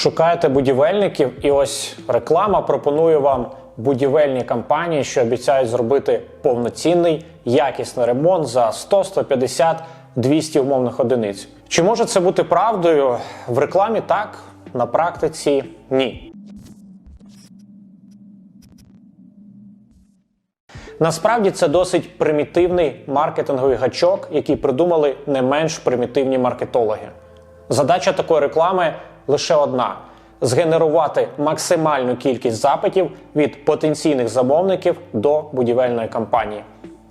Шукаєте будівельників, і ось реклама пропонує вам будівельні компанії, що обіцяють зробити повноцінний якісний ремонт за 100, 150, 200 умовних одиниць. Чи може це бути правдою? В рекламі так, на практиці ні. Насправді це досить примітивний маркетинговий гачок, який придумали не менш примітивні маркетологи. Задача такої реклами лише одна: згенерувати максимальну кількість запитів від потенційних замовників до будівельної компанії.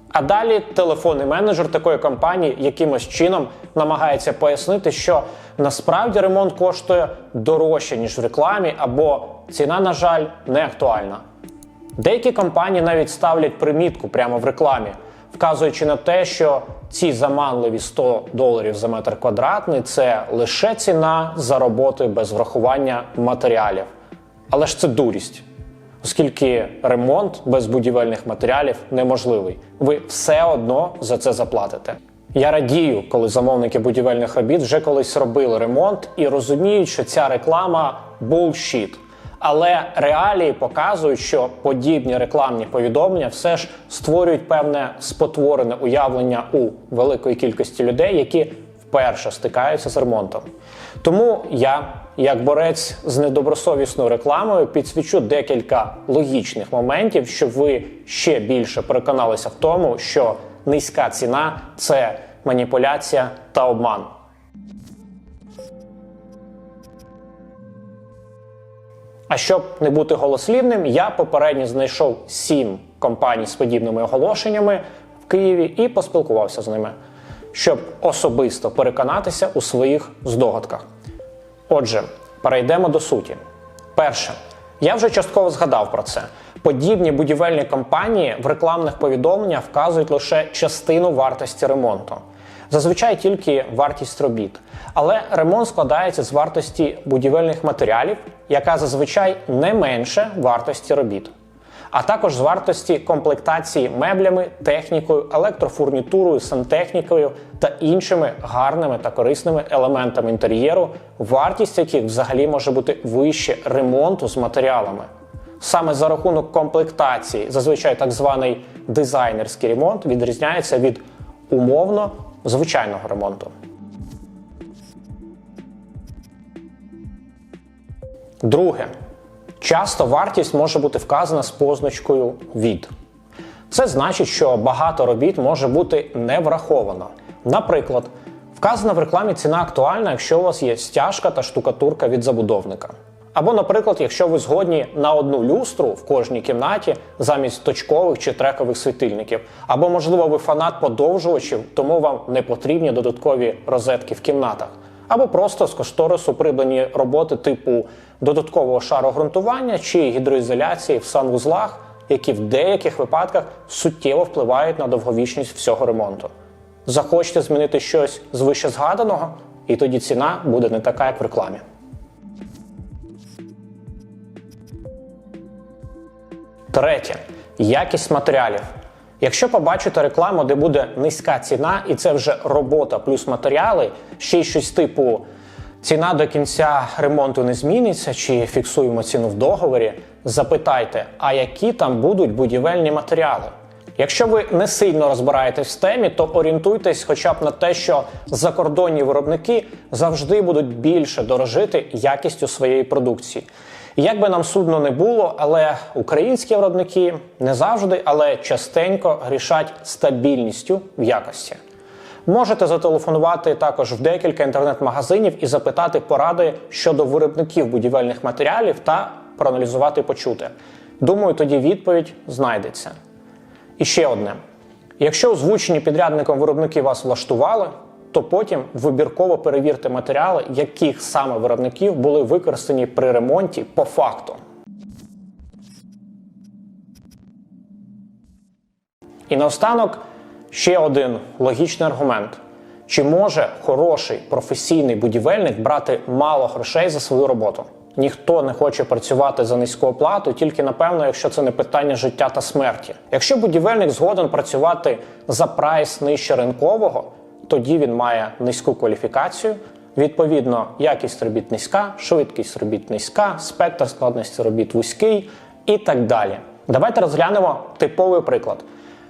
А далі телефонний менеджер такої компанії якимось чином намагається пояснити, що насправді ремонт коштує дорожче, ніж в рекламі, або ціна, на жаль, не актуальна. Деякі компанії навіть ставлять примітку прямо в рекламі, вказуючи на те, що ці заманливі 100 доларів за метр квадратний це лише ціна за роботою без врахування матеріалів. Але ж це дурість, оскільки ремонт без будівельних матеріалів неможливий. Ви все одно за це заплатите. Я радію, коли замовники будівельних робіт вже колись робили ремонт і розуміють, що ця реклама bullshit. Але реалії показують, що подібні рекламні повідомлення все ж створюють певне спотворене уявлення у великої кількості людей, які вперше стикаються з ремонтом. Тому я, як борець з недобросовісною рекламою, підсвічу декілька логічних моментів, щоб ви ще більше переконалися в тому, що низька ціна це маніпуляція та обман. А щоб не бути голослівним, я попередньо знайшов сім компаній з подібними оголошеннями в Києві і поспілкувався з ними, щоб особисто переконатися у своїх здогадках. Отже, перейдемо до суті. Перше, я вже частково згадав про це. Подібні будівельні компанії в рекламних повідомленнях вказують лише частину вартості ремонту. Зазвичай тільки вартість робіт. Але ремонт складається з вартості будівельних матеріалів, яка зазвичай не менше вартості робіт, а також з вартості комплектації меблями, технікою, електрофурнітурою, сантехнікою та іншими гарними та корисними елементами інтер'єру, вартість яких взагалі може бути вище ремонту з матеріалами. Саме за рахунок комплектації, зазвичай так званий дизайнерський ремонт, відрізняється від умовно звичайного ремонту. Друге, часто вартість може бути вказана з позначкою від. Це значить, що багато робіт може бути не враховано. Наприклад, вказана в рекламі ціна актуальна, якщо у вас є стяжка та штукатурка від забудовника. Або, наприклад, якщо ви згодні на одну люстру в кожній кімнаті замість точкових чи трекових світильників, або, можливо, ви фанат подовжувачів, тому вам не потрібні додаткові розетки в кімнатах, або просто з кошторису придбані роботи типу додаткового шару ґрунтування чи гідроізоляції в санвузлах, які в деяких випадках суттєво впливають на довговічність всього ремонту. Захочете змінити щось з вище згаданого, і тоді ціна буде не така, як в рекламі. Третє якість матеріалів. Якщо побачите рекламу, де буде низька ціна, і це вже робота плюс матеріали, ще й щось типу ціна до кінця ремонту не зміниться, чи фіксуємо ціну в договорі, запитайте, а які там будуть будівельні матеріали. Якщо ви не сильно розбираєтесь в темі, то орієнтуйтесь хоча б на те, що закордонні виробники завжди будуть більше дорожити якістю своєї продукції. Як би нам судно не було, але українські виробники не завжди, але частенько грішать стабільністю в якості. Можете зателефонувати також в декілька інтернет-магазинів і запитати поради щодо виробників будівельних матеріалів та проаналізувати почуте. Думаю, тоді відповідь знайдеться. І ще одне: якщо озвучені підрядником виробники вас влаштували, то потім вибірково перевірте матеріали, яких саме виробників були використані при ремонті по факту. І наостанок ще один логічний аргумент: чи може хороший професійний будівельник брати мало грошей за свою роботу? Ніхто не хоче працювати за низьку оплату, тільки напевно, якщо це не питання життя та смерті. Якщо будівельник згоден працювати за прайс нижче ринкового, тоді він має низьку кваліфікацію, Відповідно, якість робіт низька, швидкість робіт низька, спектр складності робіт вузький і так далі. Давайте розглянемо типовий приклад.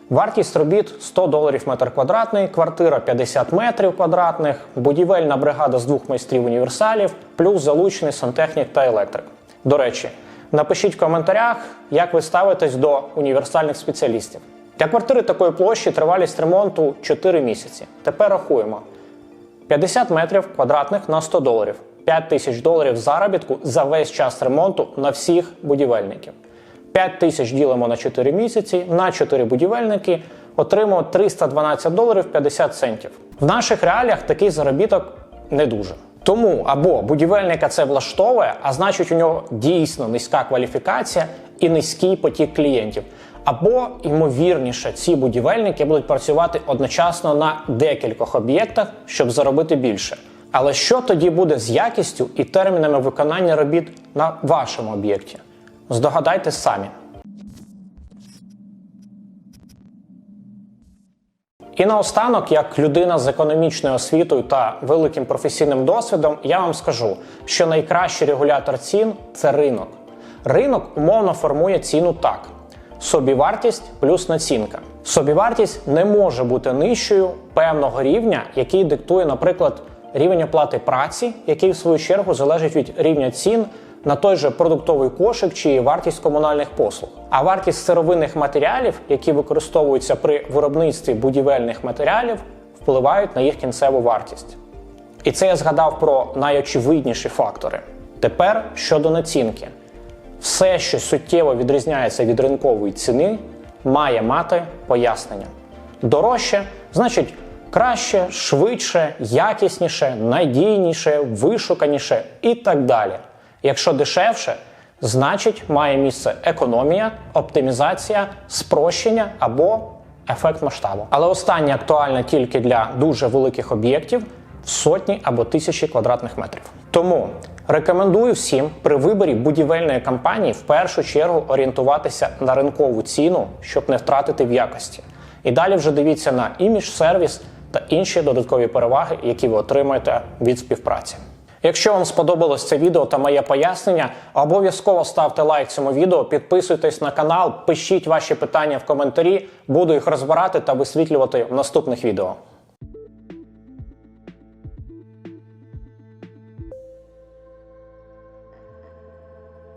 Вартість робіт 100 доларів метр квадратний, квартира 50 метрів квадратних, будівельна бригада з двох майстрів універсалів, плюс залучений сантехнік та електрик. До речі, напишіть в коментарях, як ви ставитесь до універсальних спеціалістів. Для квартири такої площі тривалість ремонту 4 місяці. Тепер рахуємо. 50 метрів квадратних на 100 доларів. 5 тисяч доларів заробітку за весь час ремонту на всіх будівельників. 5 тисяч ділимо на 4 місяці, на 4 будівельники отримуємо 312 доларів 50 центів. В наших реаліях такий заробіток не дуже. Тому або будівельника це влаштовує, а значить у нього дійсно низька кваліфікація і низький потік клієнтів. Або, ймовірніше, ці будівельники будуть працювати одночасно на декількох об'єктах, щоб заробити більше. Але що тоді буде з якістю і термінами виконання робіт на вашому об'єкті? Здогадайтесь самі. І наостанок, як людина з економічною освітою та великим професійним досвідом, я вам скажу, що найкращий регулятор цін це ринок. Ринок умовно формує ціну так: собівартість плюс націнка. Собівартість не може бути нижчою певного рівня, який диктує, наприклад, рівень оплати праці, який в свою чергу залежить від рівня цін на той же продуктовий кошик чи вартість комунальних послуг. А вартість сировинних матеріалів, які використовуються при виробництві будівельних матеріалів, впливають на їх кінцеву вартість. І це я згадав про найочевидніші фактори. Тепер щодо націнки. Все, що суттєво відрізняється від ринкової ціни, має мати пояснення. Дорожче значить краще, швидше, якісніше, надійніше, вишуканіше і так далі. Якщо дешевше, значить має місце економія, оптимізація, спрощення або ефект масштабу. Але останнє актуальне тільки для дуже великих об'єктів сотні або тисячі квадратних метрів. Тому рекомендую всім при виборі будівельної компанії в першу чергу орієнтуватися на ринкову ціну, щоб не втратити в якості. І далі вже дивіться на імідж, сервіс та інші додаткові переваги, які ви отримаєте від співпраці. Якщо вам сподобалось це відео та моє пояснення, обов'язково ставте лайк цьому відео, підписуйтесь на канал, пишіть ваші питання в коментарі, буду їх розбирати та висвітлювати в наступних відео.